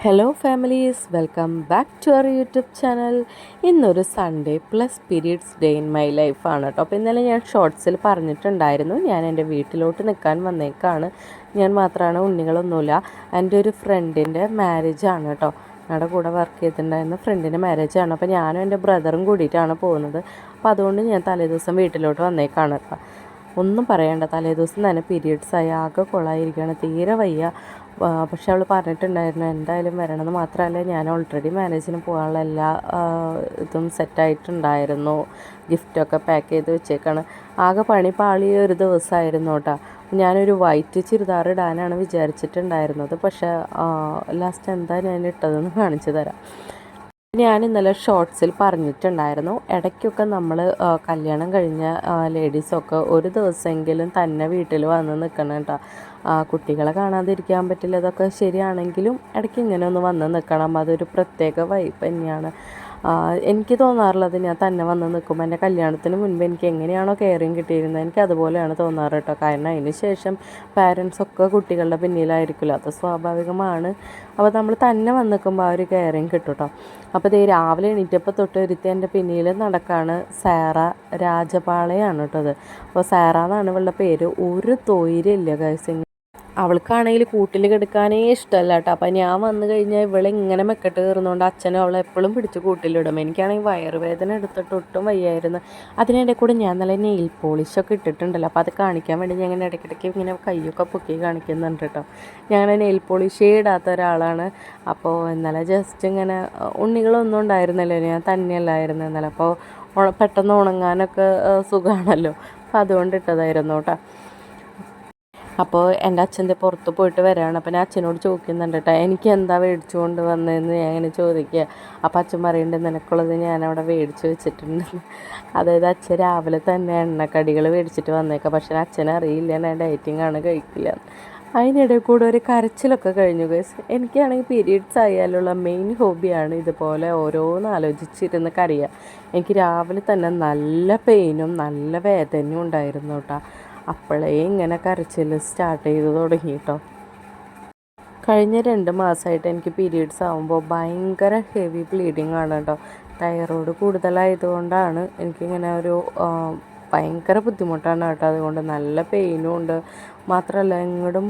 Hello families welcome back to our YouTube channel ഇന്നൊരു Sunday plus periods day in my ലൈഫാണ് കേട്ടോ. അപ്പോൾ ഇന്നലെ ഞാൻ ഷോർട്സിൽ പറഞ്ഞിട്ടുണ്ടായിരുന്നു. ഞാൻ എന്റെ വീട്ടിലോട്ട് നിൽക്കാൻ വന്നേക്കാണ്. ഞാൻ മാത്രമാണ് ഉണ്ണികളൊന്നുമില്ല. എന്റെ ഒരു ഫ്രണ്ടിന്റെ മാരേജാണ് കേട്ടോ. ഞങ്ങളുടെ കൂടെ വർക്ക് ചെയ്തിട്ടുണ്ടായിരുന്ന ഫ്രണ്ടിന്റെ മാരേജാണ് അപ്പോൾ ഞാനും എന്റെ ബ്രദറും കൂടിയിട്ടാണ് പോകുന്നത്. അപ്പോൾ അതുകൊണ്ട് ഞാൻ തലേദിവസം വീട്ടിലോട്ട് വന്നേക്കാണ് കേട്ടോ. ഒന്നും പറയണ്ട. തലേദിവസം തന്നെ പീരീഡ്സ് ആയി ആകെ കൊള്ളായിരിക്കുകയാണ് തീരെ വയ്യ. പക്ഷെ അവൾ പറഞ്ഞിട്ടുണ്ടായിരുന്നു എന്തായാലും വരണമെന്ന് മാത്രമല്ല ഞാൻ ഓൾറെഡി മാനേജിന് പോകാനുള്ള എല്ലാ ഇതും സെറ്റായിട്ടുണ്ടായിരുന്നു ഗിഫ്റ്റൊക്കെ പാക്ക് ചെയ്ത് വെച്ചേക്കാണ്. ആകെ പണി പാളിയ ഒരു ദിവസമായിരുന്നു കേട്ടോ ഞാനൊരു വൈറ്റ് ചുരിദാർ ഇടാനാണ് വിചാരിച്ചിട്ടുണ്ടായിരുന്നത്. പക്ഷേ ലാസ്റ്റ് എന്താ ഞാൻ ഇട്ടതെന്ന് കാണിച്ചു തരാം. ഞാൻ ഇന്നലെ ഷോർട്സിൽ പറഞ്ഞിട്ടുണ്ടായിരുന്നു. ഇടയ്ക്കൊക്കെ നമ്മൾ കല്യാണം കഴിഞ്ഞ ലേഡീസൊക്കെ ഒരു ദിവസമെങ്കിലും തന്നെ വീട്ടിൽ വന്ന് നിൽക്കണം കേട്ടോ കുട്ടികളെ കാണാതിരിക്കാൻ പറ്റില്ല അതൊക്കെ ശരിയാണെങ്കിലും ഇടയ്ക്ക് ഇങ്ങനെ ഒന്ന് വന്ന് നിൽക്കണം അതൊരു പ്രത്യേക വൈബ് തന്നെയാണ്. എനിക്ക് തോന്നാറുള്ളത് ഞാൻ തന്നെ വന്ന് നിൽക്കുമ്പോൾ എന്റെ കല്യാണത്തിന് മുൻപ് എനിക്ക് എങ്ങനെയാണോ കെയറിങ് കിട്ടിയിരുന്നത് എനിക്ക് അതുപോലെയാണ് തോന്നാറ് കേട്ടോ. കാരണം അതിന് ശേഷം പാരൻസ് ഒക്കെ കുട്ടികളുടെ പിന്നിലായിരിക്കുമല്ലോ. അത് സ്വാഭാവികമാണ്. അപ്പോൾ നമ്മൾ തന്നെ വന്ന് നിൽക്കുമ്പോൾ ആ ഒരു കെയറിങ് കിട്ടും കേട്ടോ. അപ്പോൾ ഇതേ രാവിലെ എണീറ്റപ്പോൾ തൊട്ട് ഒരുത്തി എന്റെ പിന്നിൽ നടക്കാണ് സാറ രാജപാളയാണ് കേട്ടോ അത്. അപ്പോൾ സാറ എന്നാണ് ഇവളുടെ പേര്. ഒരു തൊയിലില്ല ഗൈസ് അവൾക്കാണെങ്കിൽ കൂട്ടിൽ കിടക്കാനേ ഇഷ്ടമല്ല കേട്ടോ. അപ്പം ഞാൻ വന്നു കഴിഞ്ഞാൽ ഇവളെ ഇങ്ങനെ മെക്കെട്ട് കയറുന്നതുകൊണ്ട് അച്ഛനും അവളെ എപ്പോഴും പിടിച്ച് കൂട്ടിലിടും എനിക്കാണെങ്കിൽ വയറുവേദന എടുത്തിട്ട് ഒട്ടും വയ്യായിരുന്നു. അതിനിടെ കൂടെ ഞാൻ നല്ല നെയിൽ പോളിഷൊക്കെ ഇട്ടിട്ടുണ്ടല്ലോ. അപ്പോൾ അത് കാണിക്കാൻ വേണ്ടി ഞാൻ ഇങ്ങനെ ഇടയ്ക്കിടയ്ക്ക് ഇങ്ങനെ കൈയൊക്കെ പൊക്കി കാണിക്കുന്നുണ്ട് കേട്ടോ. ഞാൻ നെയിൽ പോളിഷേ ഇടാത്ത ഒരാളാണ്. അപ്പോൾ ഇന്നലെ ജസ്റ്റ് ഇങ്ങനെ ഉണ്ണികളൊന്നും ഉണ്ടായിരുന്നല്ലോ. ഞാൻ തന്നെയല്ലായിരുന്നു ഇന്നലെ. അപ്പോൾ പെട്ടെന്ന് ഉണങ്ങാനൊക്കെ സുഖമാണല്ലോ അപ്പോൾ അതുകൊണ്ട് ഇട്ടതായിരുന്നു കേട്ടോ. അപ്പോൾ എന്റെ അച്ഛന്റെ പുറത്ത് പോയിട്ട് വരികയാണ് അപ്പം ഞാൻ അച്ഛനോട് ചോദിക്കുന്നുണ്ട് കേട്ടോ എനിക്ക് എന്താ മേടിച്ചു കൊണ്ട് വന്നതെന്ന് ഞാൻ ഇങ്ങനെ ചോദിക്കുക. അപ്പം അച്ഛൻ പറയുന്നുണ്ട് നിനക്കുള്ളത് ഞാൻ അവിടെ മേടിച്ച് വെച്ചിട്ടുണ്ട്. അതായത് അച്ഛൻ രാവിലെ തന്നെ എണ്ണക്കടികൾ മേടിച്ചിട്ട് വന്നേക്കാം. പക്ഷേ അച്ഛനറിയില്ല ഞാൻ ഡയറ്റിംഗ് ആണ് കഴിക്കില്ല അതിനിടയിൽ കൂടെ ഒരു കരച്ചിലൊക്കെ കഴിഞ്ഞു ഗസ് എനിക്കാണെങ്കിൽ പീരീഡ്സ് ആയാലുള്ള മെയിൻ ഹോബിയാണ് ഇതുപോലെ ഓരോന്ന് ആലോചിച്ചിരുന്ന് കരയുക. എനിക്ക് രാവിലെ തന്നെ നല്ല പെയിനും നല്ല വേദനയും ഉണ്ടായിരുന്നു കേട്ടോ അപ്പോഴേ ഇങ്ങനെ കരച്ചിൽ സ്റ്റാർട്ട് ചെയ്ത് തുടങ്ങി കേട്ടോ കഴിഞ്ഞ രണ്ട് മാസമായിട്ട് എനിക്ക് പീരീഡ്സ് ആകുമ്പോൾ ഭയങ്കര ഹെവി ബ്ലീഡിങ് ആണ് കേട്ടോ തൈറോയ്ഡ് കൂടുതലായതുകൊണ്ടാണ് എനിക്കിങ്ങനെ ഒരു ഭയങ്കര ബുദ്ധിമുട്ടാണ് കേട്ടോ. അതുകൊണ്ട് നല്ല പെയിനും ഉണ്ട്. മാത്രമല്ല എങ്ങോട്ടും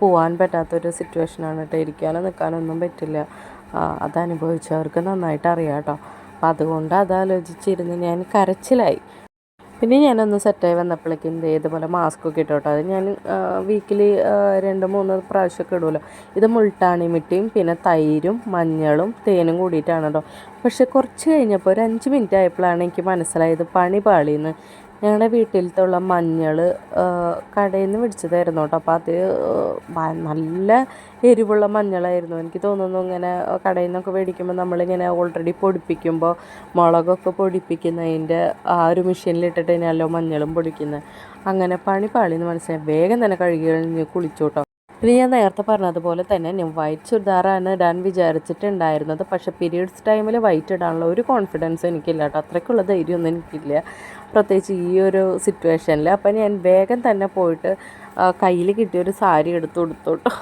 പോകാൻ പറ്റാത്തൊരു സിറ്റുവേഷനാണ് കേട്ടോ ഇരിക്കാനോ നിൽക്കാനൊന്നും പറ്റില്ല. അതനുഭവിച്ചവർക്ക് നന്നായിട്ട് അറിയാം കേട്ടോ അപ്പം അതുകൊണ്ട് അതാലോചിച്ചിരുന്ന് ഞാൻ കരച്ചിലായി. പിന്നെ ഞാനൊന്ന് സെറ്റായി വന്നപ്പോഴേക്കും ഇത് ഇതുപോലെ മാസ്ക് ഒക്കെ ഇട്ടു അത് ഞാൻ വീക്കിലി രണ്ട് മൂന്ന് പ്രാവശ്യമൊക്കെ ഇടുമല്ലോ ഇത് മുൾട്ടാണി മിട്ടിയും പിന്നെ തൈരും മഞ്ഞളും തേനും കൂടിയിട്ടാണ് കേട്ടോ പക്ഷെ കുറച്ച് കഴിഞ്ഞപ്പോൾ ഒരു അഞ്ച് മിനിറ്റ് ആയപ്പോഴാണ് എനിക്ക് മനസ്സിലായത് പണി പാളിയെന്ന് ഞങ്ങളുടെ വീട്ടിലത്തുള്ള മഞ്ഞൾ കടയിൽ നിന്ന് മേടിച്ചതായിരുന്നു കേട്ടോ. അപ്പോൾ അത് നല്ല എരിവുള്ള മഞ്ഞളായിരുന്നു. എനിക്ക് തോന്നുന്നു ഇങ്ങനെ കടയിൽ നിന്നൊക്കെ മേടിക്കുമ്പോൾ നമ്മളിങ്ങനെ ഓൾറെഡി പൊടിപ്പിക്കുമ്പോൾ മുളകൊക്കെ പൊടിപ്പിക്കുന്നതിന്റെ ആ ഒരു മെഷീനിലിട്ടിട്ട് തന്നെയല്ലോ മഞ്ഞളും പൊടിക്കുന്നത് അങ്ങനെ പണി പാളിന്ന് മനസ്സിലായി. വേഗം തന്നെ കഴുകി കഴിഞ്ഞ് കുളിച്ചു കേട്ടോ പിന്നെ ഞാൻ നേരത്തെ പറഞ്ഞതുപോലെ തന്നെ ഞാൻ വൈറ്റ് ചുരിദാറാണ് ഇടാൻ വിചാരിച്ചിട്ടുണ്ടായിരുന്നത്. പക്ഷേ പീരീഡ്സ് ടൈമിൽ വൈറ്റ് ഇടാനുള്ള ഒരു കോൺഫിഡൻസ് എനിക്കില്ല കേട്ടോ. അത്രയ്ക്കുള്ള ധൈര്യമൊന്നും എനിക്കില്ല. പ്രത്യേകിച്ച് ഈ ഒരു സിറ്റുവേഷനിൽ അപ്പം ഞാൻ വേഗം തന്നെ പോയിട്ട് കയ്യിൽ കിട്ടിയൊരു സാരി എടുത്ത് കൊടുത്തോട്ടോ.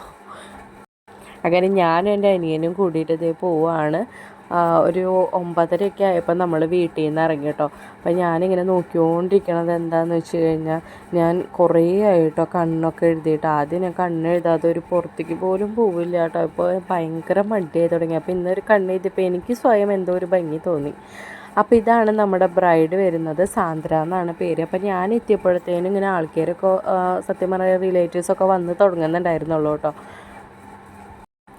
അങ്ങനെ ഞാനും എന്റെ അനിയനും കൂടിയിട്ട് ഇതേ പോവാണ്. ഒരു ഒമ്പതരയൊക്കെ ആയപ്പോൾ നമ്മൾ വീട്ടിൽ നിന്ന് ഇറങ്ങി കേട്ടോ അപ്പം ഞാനിങ്ങനെ നോക്കിക്കൊണ്ടിരിക്കണത് എന്താണെന്ന് വെച്ച് കഴിഞ്ഞാൽ ഞാൻ കുറേ ആയിട്ടോ കണ്ണൊക്കെ എഴുതിയിട്ട് ആദ്യം ഞാൻ കണ്ണ് എഴുതാതെ ഒരു പുറത്തേക്ക് പോലും പോവില്ല കേട്ടോ ഇപ്പോൾ ഭയങ്കര മടിയായി തുടങ്ങി. അപ്പോൾ ഇന്നൊരു കണ്ണ് എഴുതിയപ്പോൾ എനിക്ക് സ്വയം എന്തോ ഒരു ഭംഗി തോന്നി. അപ്പോൾ ഇതാണ് നമ്മുടെ ബ്രൈഡ് വരുന്നത് സാന്ദ്ര എന്നാണ് പേര്. അപ്പോൾ ഞാൻ എത്തിയപ്പോഴത്തേനും ഇങ്ങനെ ആൾക്കാരൊക്കെ സത്യം പറഞ്ഞാൽ റിലേറ്റീവ്സൊക്കെ വന്ന് തുടങ്ങുന്നുണ്ടായിരുന്നുള്ളൂ കേട്ടോ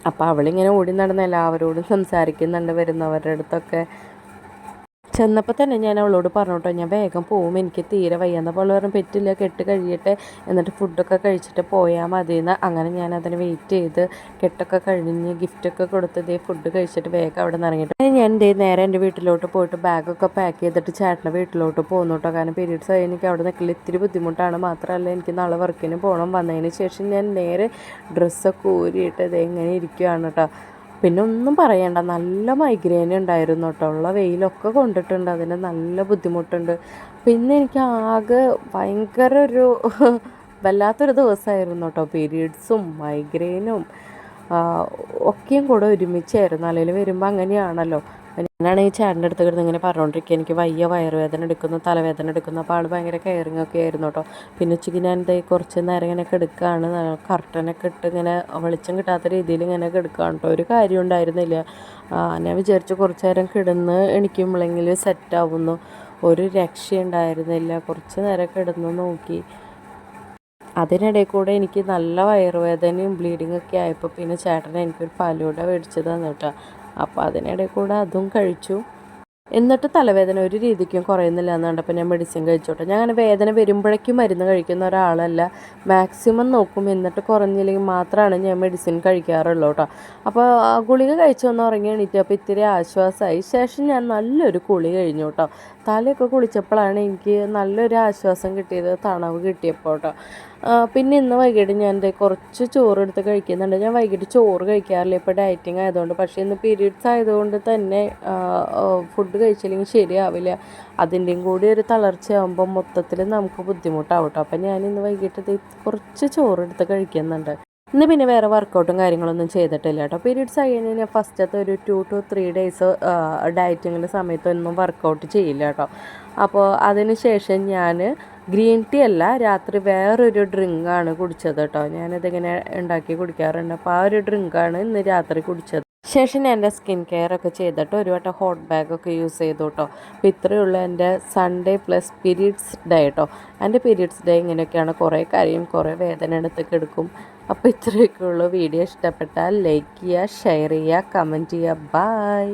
അപ്പോൾ അവളിങ്ങനെ ഓടി നടന്ന് എല്ലാവരോടും സംസാരിക്കുന്നുണ്ട് വരുന്നവരുടെ അടുത്തൊക്കെ. ചെന്നപ്പോൾ തന്നെ ഞാൻ അവളോട് പറഞ്ഞു കേട്ടോ ഞാൻ വേഗം പോവും എനിക്ക് തീരെ വയ്യാന്നപ്പോൾ അവൾ പറഞ്ഞു പറ്റില്ല കെട്ട് കഴിയട്ടെ. എന്നിട്ട് ഫുഡൊക്കെ കഴിച്ചിട്ട് പോയാൽ മതി എന്ന് അങ്ങനെ ഞാൻ അതിന് വെയിറ്റ് ചെയ്ത് കെട്ടൊക്കെ കഴിഞ്ഞ് ഗിഫ്റ്റൊക്കെ കൊടുത്ത് ഇതേ ഫുഡ് കഴിച്ചിട്ട് വേഗം അവിടെ നിന്ന് ഇറങ്ങിയിട്ട് ഞാൻ എന്റെ നേരെ എന്റെ വീട്ടിലോട്ട് പോയിട്ട് ബാഗൊക്കെ പാക്ക് ചെയ്തിട്ട് ചേട്ടന്റെ വീട്ടിലോട്ട് പോകുന്നു കേട്ടോ കാരണം പീരീഡ്സ് ആയി എനിക്ക് അവിടെ നിൽക്കൽ ഇത്തിരി ബുദ്ധിമുട്ടാണ്. മാത്രമല്ല എനിക്ക് നാളെ വർക്കിന് പോകണം വന്നതിന് ശേഷം ഞാൻ നേരെ ഡ്രസ്സൊക്കെ ഊരിയിട്ട് ഇത് എങ്ങനെ ഇരിക്കുകയാണ് കേട്ടോ പിന്നെ ഒന്നും പറയണ്ട. നല്ല മൈഗ്രെയിൻ ഉണ്ടായിരുന്നു കേട്ടോ ഉള്ള വെയിലൊക്കെ കൊണ്ടിട്ടുണ്ട്. അതിന് നല്ല ബുദ്ധിമുട്ടുണ്ട്. പിന്നെ എനിക്ക് ആകെ ഭയങ്കര ഒരു വല്ലാത്തൊരു ദിവസമായിരുന്നു കേട്ടോ പീരീഡ്സും മൈഗ്രെയിനും ഒക്കെയും കൂടെ ഒരുമിച്ചായിരുന്നു. അല്ലെങ്കിൽ വരുമ്പോൾ അങ്ങനെയാണല്ലോ. ഞാനാണെങ്കിൽ ചേട്ടന്റെ അടുത്ത് കിടന്ന് ഇങ്ങനെ പറഞ്ഞുകൊണ്ടിരിക്കുക എനിക്ക് വയ്യ വയറുവേദന എടുക്കുന്നു തലവേദന എടുക്കുന്നു. അപ്പോൾ ആൾ ഭയങ്കര കെയറിങ് ഒക്കെ ആയിരുന്നു കേട്ടോ. പിന്നെ ഉച്ചയ്ക്ക് ഞാൻ ദേ കുറച്ച് നേരം ഇങ്ങനെ കിടക്കുകയാണ് കർട്ടനൊക്കെ ഇട്ട് ഇങ്ങനെ വെളിച്ചം കിട്ടാത്ത രീതിയിൽ ഇങ്ങനെ കിടക്കുകയാണ് കേട്ടോ. ഒരു കാര്യം ഉണ്ടായിരുന്നില്ല. ഞാൻ വിചാരിച്ചു കുറച്ച് നേരം കിടന്ന് എണിക്കുമ്പോഴെങ്കിൽ സെറ്റാവുന്നു ഒരു രക്ഷയുണ്ടായിരുന്നില്ല. കുറച്ച് നേരം കിടന്ന് നോക്കി. അതിനിടയിൽ കൂടെ എനിക്ക് നല്ല വയറുവേദനയും ബ്ലീഡിങ് ഒക്കെ ആയപ്പോൾ പിന്നെ ചേട്ടൻ എനിക്കൊരു ഫലൂഡ മേടിച്ച് തന്നു കേട്ടോ. അപ്പോൾ അതിനിടെ കൂടെ അതും കഴിച്ചു. എന്നിട്ട് തലവേദന ഒരു രീതിക്കും കുറയുന്നില്ല എന്ന് കണ്ടപ്പോൾ ഞാൻ മെഡിസിൻ കഴിച്ചോട്ടെ. ഞാൻ അങ്ങനെ വേദന വരുമ്പോഴേക്കും മരുന്ന് കഴിക്കുന്ന ഒരാളല്ല. മാക്സിമം നോക്കും. എന്നിട്ട് കുറഞ്ഞില്ലെങ്കിൽ മാത്രമാണ് ഞാൻ മെഡിസിൻ കഴിക്കാറുള്ളൂ കേട്ടോ. അപ്പോൾ ഗുളിക കഴിച്ചൊന്ന് ഉറങ്ങി എണീറ്റപ്പോൾ ഇത്തിരി ആശ്വാസമായി. ശേഷം ഞാൻ നല്ലൊരു കുളി കഴിഞ്ഞു കേട്ടോ. തലയൊക്കെ കുളിച്ചപ്പോഴാണ് എനിക്ക് നല്ലൊരു ആശ്വാസം കിട്ടിയത് തണവ് കിട്ടിയപ്പോൾ കേട്ടോ. പിന്നെ ഇന്ന് വൈകിട്ട് ഞാൻ കുറച്ച് ചോറ് എടുത്ത് കഴിക്കുന്നുണ്ട്. ഞാൻ വൈകിട്ട് ചോറ് കഴിക്കാറില്ല. ഇപ്പോൾ ഡയറ്റിങ് ആയതുകൊണ്ട്. പക്ഷേ ഇന്ന് പീരീഡ്സ് ആയതുകൊണ്ട് തന്നെ ഫുഡ് കഴിച്ചില്ലെങ്കിൽ ശരിയാവില്ല. അതിന്റെയും കൂടി ഒരു തളർച്ചയാകുമ്പോൾ മൊത്തത്തിൽ നമുക്ക് ബുദ്ധിമുട്ടാവും കേട്ടോ. അപ്പം ഞാൻ ഇന്ന് വൈകിട്ട് കുറച്ച് ചോറ് എടുത്ത് കഴിക്കുന്നുണ്ട്. ഇന്ന് പിന്നെ വേറെ വർക്കൗട്ടും കാര്യങ്ങളൊന്നും ചെയ്തിട്ടില്ല കേട്ടോ. പീരീഡ്സ് ആയി കഴിഞ്ഞാൽ ഫസ്റ്റത്തെ ഒരു ടു ടു ത്രീ ഡേയ്സ് ഡയറ്റിങ്ങിന്റെ സമയത്തൊന്നും വർക്കൗട്ട് ചെയ്യില്ല കേട്ടോ. അപ്പോൾ അതിന് ശേഷം ഞാൻ ഗ്രീൻ ടീ അല്ല രാത്രി വേറൊരു ഡ്രിങ്കാണ് കുടിച്ചത് കേട്ടോ. ഞാനിതിങ്ങനെ ഉണ്ടാക്കി കുടിക്കാറുണ്ട്. അപ്പോൾ ആ ഒരു ഡ്രിങ്കാണ് ഇന്ന് രാത്രി കുടിച്ചത്. ശേഷം ഞാൻ എന്റെ സ്കിൻ കെയർ ഒക്കെ ചെയ്തിട്ട് ഒരു വട്ടം ഹോട്ട് ബാഗ് ഒക്കെ യൂസ് ചെയ്തു കേട്ടോ. അപ്പോൾ ഇത്രയുള്ള എന്റെ സൺഡേ പ്ലസ് പീരീഡ്സ് ഡേ കേട്ടോ എന്റെ പീരീഡ്സ് ഡേ ഇങ്ങനെയൊക്കെയാണ്. കുറേ കാര്യം കുറേ വേദന എടുത്തൊക്കെ എടുക്കും അപ്പോൾ ഇത്രയൊക്കെ ഉള്ളൂ. വീഡിയോ ഇഷ്ടപ്പെട്ടാൽ ലൈക്ക് ചെയ്യുക ഷെയർ ചെയ്യുക കമന്റ് ചെയ്യുക. ബായ്